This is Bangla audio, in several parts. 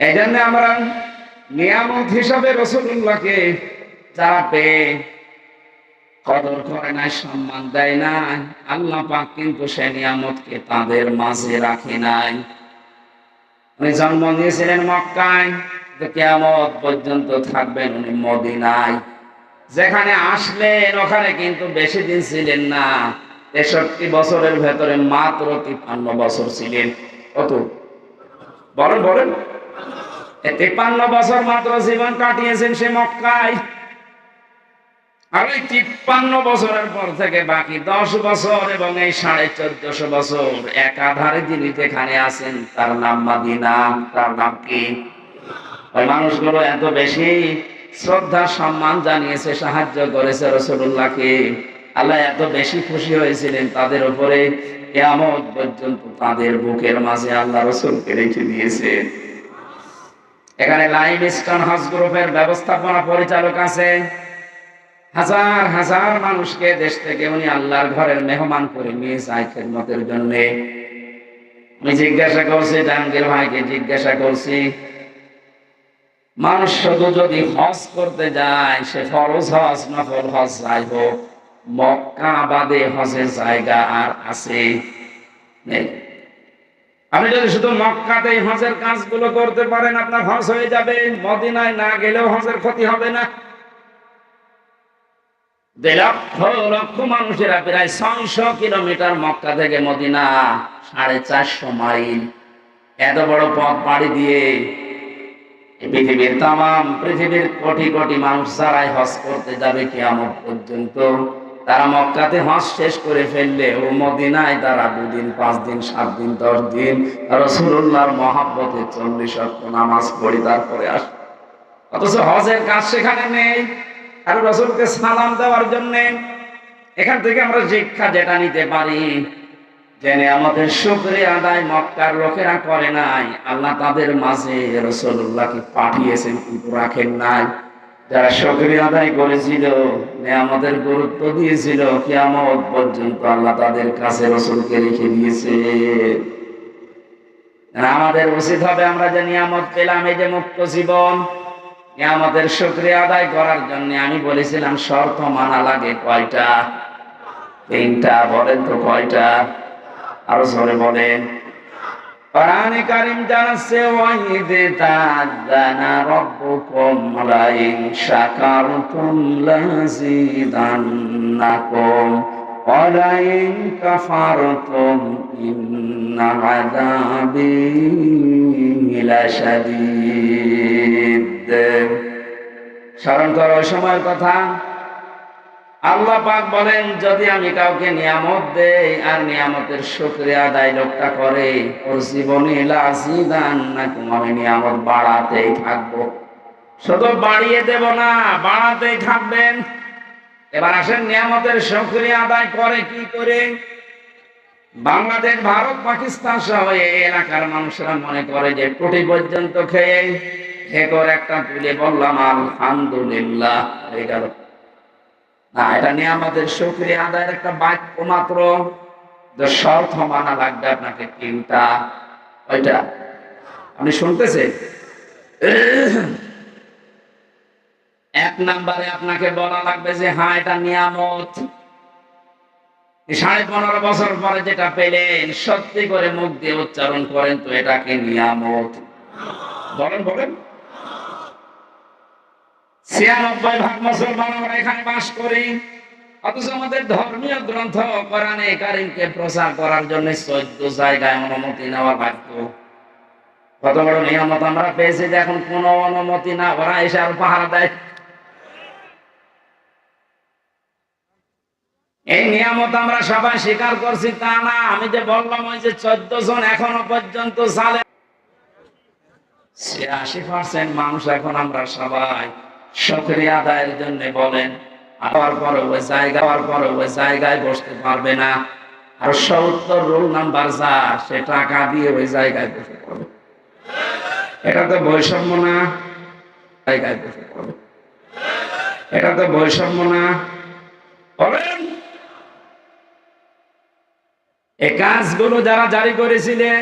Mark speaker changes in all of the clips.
Speaker 1: এই জন্য আমরা নিয়ামত হিসাবে রসুল্লাহকে পেয়ে কদর করে নাই, সম্মান দেয় নাই। আল্লাহ পাক কিন্তু সে নিয়ামতকে তাদের মাঝে রাখে নাই। উনি জন্ম নিয়েছিলেন মক্কায় তো কেমন পর্যন্ত থাকবেন উনি মদিনায়। যেখানে আসলেন, ওখানে কিন্তু বেশি দিন ছিলেন না। তেষট্টি বছরের ভেতরে মাত্র তিপ্পান্ন বছর ছিলেন। কত বলেন বলেন। তিপ্পান্ন বছর মাত্র জীবন কাটিয়েছেন সে মক্কায়। আর ওই তিপ্পান্ন বছরের পর থেকে বাকি দশ বছর এবং এই সাড়ে চোদ্দশো বছর যেখানে আছেন, তার নাম মাদিনা। তার নাম কি? ওই মানুষগুলো এত বেশি শ্রদ্ধা, সম্মান জানিয়েছে, সাহায্য করেছে রসুল্লাহকে। আল্লাহ এত বেশি খুশি হয়েছিলেন তাদের উপরে। কেমন পর্যন্ত তাদের বুকের মাঝে আল্লাহ রসুলকে রেখে দিয়েছে। এখানে লাইভ স্টোন হাউস গ্রুপের ব্যবস্থাপনা পরিচালক আছে। হাজার হাজার মানুষকে দেশ থেকে উনি আল্লাহর ঘরের মেহমান করে নিয়ে যায় খেদমতের জন্য। আমি জিজ্ঞাসা করছি, জাহাঙ্গীর ভাইকে জিজ্ঞাসা করছি, মানুষ শুধু যদি হজ করতে যায়, সে ফরজ হজ নফল হজ, যাই হোক, মক্কা বাদে হজের জায়গা আর আছে আপনি যদি শুধু মক্কাতেই হজের কাজগুলো করতে পারেন, আপনার হজ হয়ে যাবে। মদিনায় না গেলেও হজের ক্ষতি হবে না। লক্ষ লক্ষ মানুষেরা প্রায় ছয়শো কিলোমিটার মক্কা থেকে মদিনা, সাড়ে চারশো মাইল। এত বড় পথ পাড়ি দিয়ে পৃথিবীর কোটি কোটি মানুষ যারাই হজ করতে যাবে কেমন পর্যন্ত। তারা মক্কাতে হজ শেষ করে ফেললে, ও মদিনায় তারা দুদিন পাঁচ দিন সাত দিন দশ দিন রসুল্লাহর মহাব্বতে চল্লিশ অক্ট নামাজ পড়ি তারপরে আস। অথচ হজের কাজ সেখানে নেই। আর রসুলকে সালাম দেওয়ার জন্য এখান থেকে আমরা শিক্ষা যেটা নিতে পারি, জেনে আমাদের শুক্রিয়া আদায় মক্কার লোকেরা করে নাই। আল্লাহ তাদের মাঝে রসুল্লাহকে পাঠিয়েছেন কিন্তু রাখেন নাই। যারা শুক্রিয়া আদায় করেছিল আমাদের গুরুত্ব দিয়েছিল, কিয়ামত পর্যন্ত আল্লাহ তাদের কাছে রসুলকে রেখে দিয়েছে। আমাদের উচিত হবে আমরা যে নিয়ামত পেলাম, এই যে মুক্ত জীবন আমাদের শুক্রিয়া আদায় করার জন্য আমি বলেছিলাম, শর্ত মানা লাগে কয়টা? তিনটা, বলেন তো কয়টা? আরও জোরে বলেন। কোরআনে কারীম জানাচ্ছে, ওয়াইদে তাদানা রাব্বুকুম লাইন শাকারতুম লাযিদান্নাকুম ওয়ালাইন কাফারতুম ইন্না আযাবি লাশাদীদ স্মরণ করো সময়ের কথা আল্লাহ পাক বলেন, যদি আমি কাউকে নিয়ামত দেই আর নিয়ামতের শুক্রিয়া আদায় লোকটা করে, ওর জীবনে লাসিদান না আমি নিয়ামত বাড়াতেই থাকব? শুধু বাড়িয়ে দেব না, বাড়াতেই থাকবেন। এবার আসেন, নিয়ামতের শুক্রিয়া আদায় করে কি করে? বাংলাদেশ, ভারত, পাকিস্তান সহ এই এলাকার মানুষরা মনে করে যে কোটি পর্যন্ত খেয়ে খেকর একটা তুলে বললাম, আলহামদুলিল্লাহ। হয়ে এটা নিয়ে আমাদের শুক্রিয়া আদায়ের একটা বাক্য মাত্র। মানা লাগবে আপনাকে তিনটা। ওইটা আপনি এক নাম্বারে আপনাকে বলা লাগবে যে হ্যাঁ এটা নিয়ামত। সাড়ে পনেরো বছর পরে যেটা পেলেন, সত্যি করে মুখ দিয়ে উচ্চারণ করেন তো, এটাকে নিয়ামত। বলেন বলেন। ছিয়ানব্বই ভাগ মুসলমান আমরা এখানে বাস করি। অথচ আমাদের ধর্মীয় গ্রন্থ, কোরআনে কারিমকে প্রচার করার জন্য চোদ্দ জায়গায় অনুমতি নেওয়া বাধ্য। কত বড় নিয়ামত আমরা পেয়েছি যে এখন কোন অনুমতি না, ওরা এসে আর পাহারা দেয়। এই নিয়ামত আমরা সবাই স্বীকার করছি, তা না, আমি যে বললাম ওই যে চোদ্দ জন এখনও পর্যন্ত সালে ছিয়াশি পার্সেন্ট মানুষ এখন আমরা সবাই আদায়ের জন্য বলেন, আবার ওই জায়গা, আবার ওই জায়গায় বসতে পারবে না। আর সত্তর রোল নাম্বার যা, সে টাকা দিয়ে ওই জায়গায় বসে পড়বে। এটা তো বৈষম্য না, জায়গায় বসে পড়বে। এটা তো বৈষম্য না। বলেন এই কাজগুলো যারা জারি করেছিলেন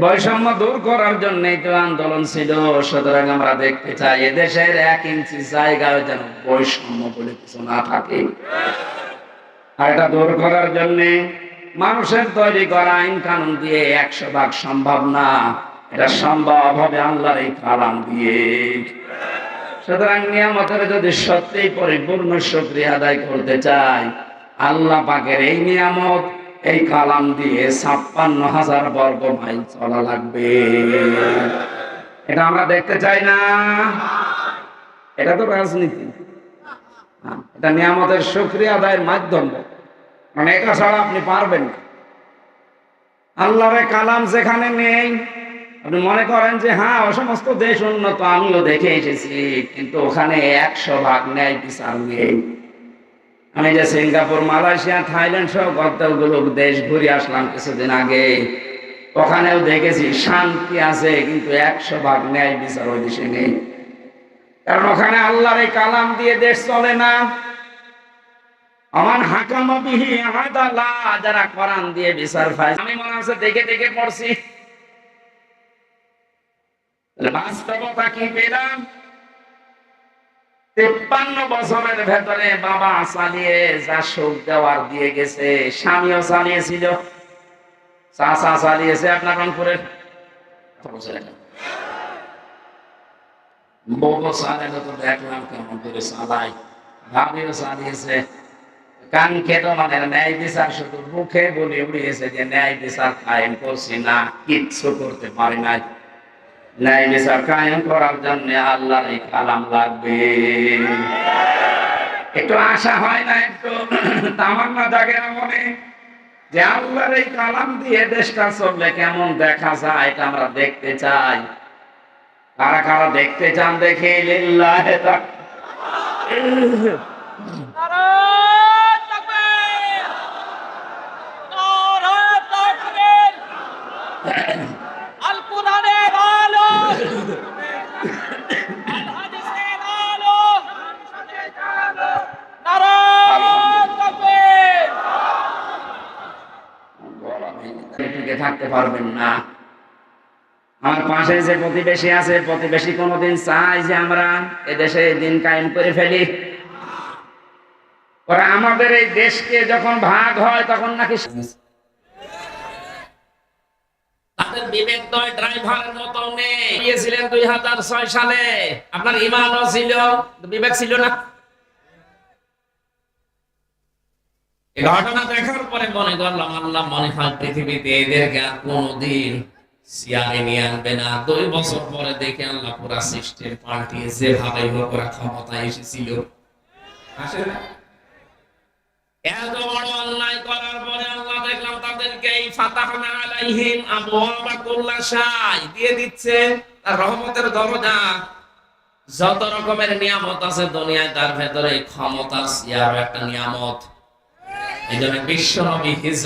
Speaker 1: বৈষম্য দূর করার জন্য তো আন্দোলন ছিল। সুতরাং আমরা দেখতে চাই, এদেশের এক ইঞ্চি জায়গায় যেন বৈষম্য বলে কিছু না থাকে। এটা দূর করার জন্য মানুষের তৈরি করা আইন কানুন দিয়ে একশো ভাগ সম্ভব না। এটা সম্ভব হবে আল্লাহর এই কালাম দিয়ে। সুতরাং নিয়ামতের যদি সত্যিই পরিপূর্ণ শুক্রিয়া আদায় করতে চাই, আল্লাহ পাকের এই নিয়ামত এই কালাম দিয়ে ছাপ্পান্ন হাজার বর্গ মাইল চলা লাগবে। এটা আমরা দেখতে চাই না। এটা তো রাজনীতি। হ্যাঁ, এটা নিয়ামতের শুক্রিয়া আদায়ের মাধ্যম। মানে এটা ছাড়া আপনি পারবেন আল্লাহর কালাম যেখানে নেই আপনি মনে করেন যে হ্যাঁ ও সমস্ত দেশ উন্নত আমিও দেখে এসেছি কিন্তু ওখানে একশো ভাগ ন্যায় বিচার নেই। আমি যে সিঙ্গাপুর, মালয়েশিয়া, থাইল্যান্ড সহ কতগুলো দেশ ঘুরে আসলাম কিছুদিন আগে। ওখানেও দেখেছি, শান্তি আছে, কিন্তু একশো ভাগ ন্যায় বিচার ওই দেশে নেই। কারণ ওখানে আল্লাহর এই কালাম দিয়ে দেশ চলে না। আমার হাকামা আদালা যারা কোরআন দিয়ে বিচার পায়। আমি মনে হচ্ছে দেখে দেখে পড়ছি। বাস্তবতা কি পেলাম? তেপ্পান্ন বছরের ভেতরে বাবা চালিয়ে যা সুখ দেওয়ার দিয়ে গেছে, স্বামীও চালিয়েছিল। চাষা চালিয়েছে আপনার রংপুরের দেখলাম কেমন মানে ন্যায় শুধু মুখে বলে যে ন্যায় না, কিচ্ছু করতে পারি নাই। ন্যায় বিচার কায়েম করার জন্য আল্লাহর এই কালাম লাগবে। একটু আশা হয় না একটু। তামান্না জাগে মনে যে আল্লাহর এই কালাম দিয়ে দেশটা চললে কেমন দেখা যায় এটা আমরা দেখতে চাই। কারা কারা দেখতে চান দেখে লিল্লাহে তাক- থাকতে পারবেন না। আমার পাশে যে প্রতিবেশী আছে, প্রতিবেশী কোনোদিন চাই যে আমরা এদেশে দিন কায়েম করে ফেলি। ওরা আমাদের এই দেশকে যখন ভাগ হয়, তখন নাকি বিবেক নয় ড্রাইভারের মতো নেই গিয়েছিলেন দুই হাজার ছয় সালে। আপনার ইমানও ছিল, বিবেক ছিল না এই ঘটনা দেখার পরে মনে করলাম, আল্লাহ মনে হয় পৃথিবীতে এদেরকে আর কোনোদিন সিয়ারে নিয়ে আনবে না। দুই বছর পরে দেখে আল্লাহ পুরা যেভাবে হোক ওরা এসেছিল। রহমতের দরজা যত রকমের নিয়ামত আছে দুনিয়ায়, তার ভেতরে ক্ষমতা একটা নিয়ামত। এই জন্য বিশ্ব নবী হিজরত